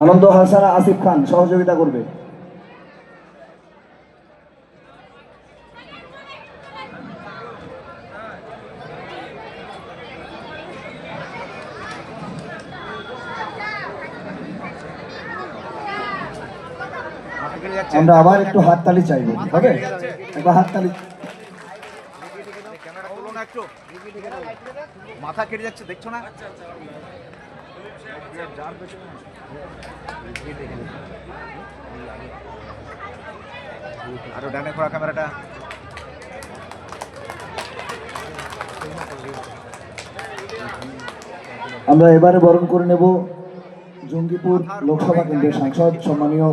আনন্দ হাসানা আসিফ খান সহযোগিতা করবে। আমরা আবার একটু হাততালি চাইব, হবে? একবার হাততালি। মাথা কেটে যাচ্ছে, দেখছ না? আরও ডানে করা ক্যামেরাটা। আমরা এবারে বরণ করে নেব জঙ্গিপুর লোকসভা কেন্দ্রের সাংসদ, সম্মানীয়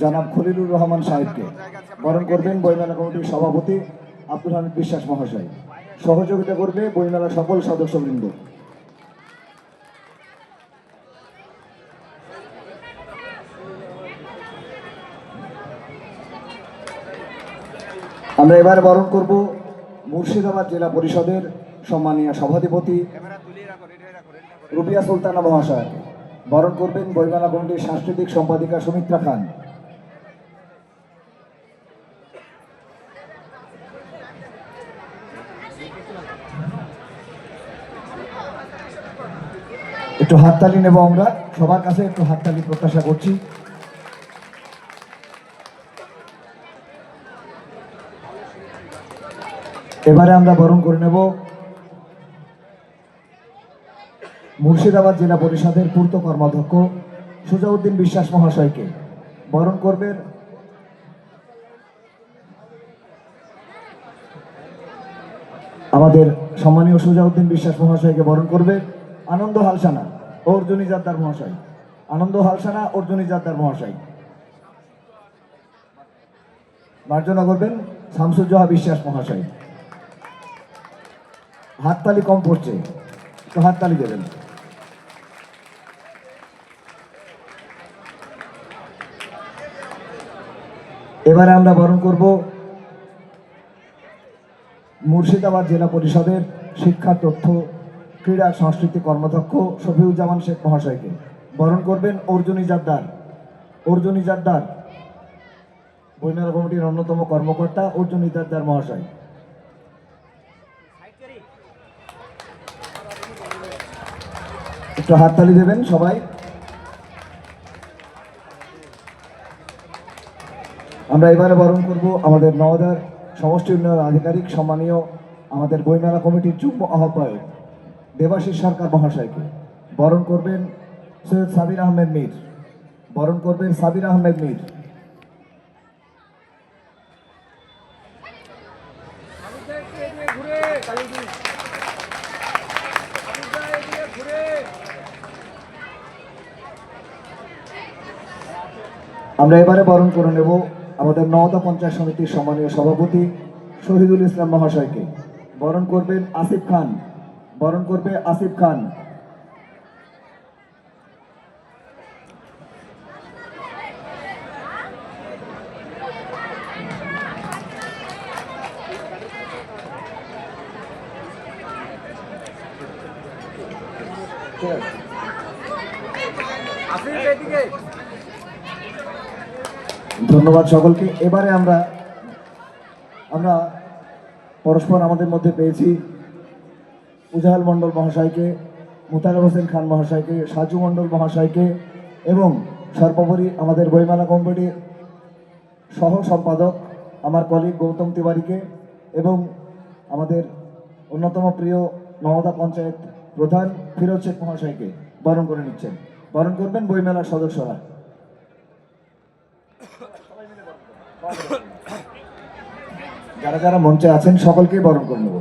জনাব খলিলুর রহমান সাহেবকে। বরণ করবেন বইমেলা কমিটির সভাপতি আব্দুল হামিদ বিশ্বাস মহাশয়। সহযোগিতা করবে বইমেলার সকল সদস্যবৃন্দ। আমরা এবার বরণ করব মুর্শিদাবাদ জেলা পরিষদের সম্মানীয় সভাধিপতি রুবিয়া সুলতানা মহাশয়। বরণ করবেন বইমেলা কমিটির সাংস্কৃতিক সম্পাদিকা সুমিত্রা খান। একটু হাততালি নেব আমরা। সবার কাছে একটু হাততালি প্রত্যাশা করছি। এবারে আমরা বরণ করে নেব মুর্শিদাবাদ জেলা পরিষদের পূর্ত কর্মাধ্যক্ষ সুজাউদ্দিন বিশ্বাস মহাশয়কে। বরণ করবেন আমাদের সম্মানীয় সুজাউদ্দিন বিশ্বাস মহাশয়কে বরণ করবে আনন্দ হালসানা, অর্জুনী জাদ্দার মহাশয়। আনন্দ হালসানা, অর্জুনী জাদ্দার মহাশয়। মার্জনা করবেন শামসুজ্জোহা বিশ্বাস মহাশয়। হাততালি কম পড়ছে, তো হাততালি দেবেন। এবারে আমরা বরণ করব মুর্শিদাবাদ জেলা পরিষদের শিক্ষা, তথ্য, ক্রীড়া, সংস্কৃতি কর্মাধ্যক্ষ শফিউজ্জামান শেখ মহাশয়কে। বরণ করবেন অর্জুনী জাদ্দার অর্জুনী জাদ্দার বইমেলা কমিটির অন্যতম কর্মকর্তা অর্জুনী জাদ্দার মহাশয়। একটু হাততালি দেবেন সবাই। আমরা এবারে বরণ করব আমাদের নওদার সমষ্টি উন্নয়ন আধিকারিক, সম্মানীয় আমাদের বইমেলা কমিটির যুগ্ম আহ্বায়ক দেবাশিস সরকার মহাশয়কে। বরণ করবেন সৈয়দ সাবির আহমেদ মীর। বরণ করবেন সাবির আহমেদ মীর। আমরা এবারে বরণ করে নেব আমাদের নওদা পঞ্চায়েত সমিতির সম্মানীয় সভাপতি শহীদুল ইসলাম মহাশয়কে। বরণ করবেন আসিফ খান। বরণ করবে আসিফ খান। ধন্যবাদ সকলকে। এবারে আমরা আমরা পরস্পর আমাদের মধ্যে পেয়েছি উজাহাল মণ্ডল মহাশয়কে মুতার হোসেন খান মহাশয়কে সাজু মণ্ডল মহাশয়কে এবং সর্বোপরি আমাদের বইমেলা কোম্পানির সহ সম্পাদক আমার কলিগ গৌতম তিওয়ারিকে এবং আমাদের অন্যতম প্রিয় নওদা পঞ্চায়েত প্রধান ফিরোজ শেখ মহাশয়কে বরণ করে নিচ্ছেন। বরণ করবেন বইমেলার সদস্যরা। যারা যারা মঞ্চে আছেন সকলকে বরণ করে নেব।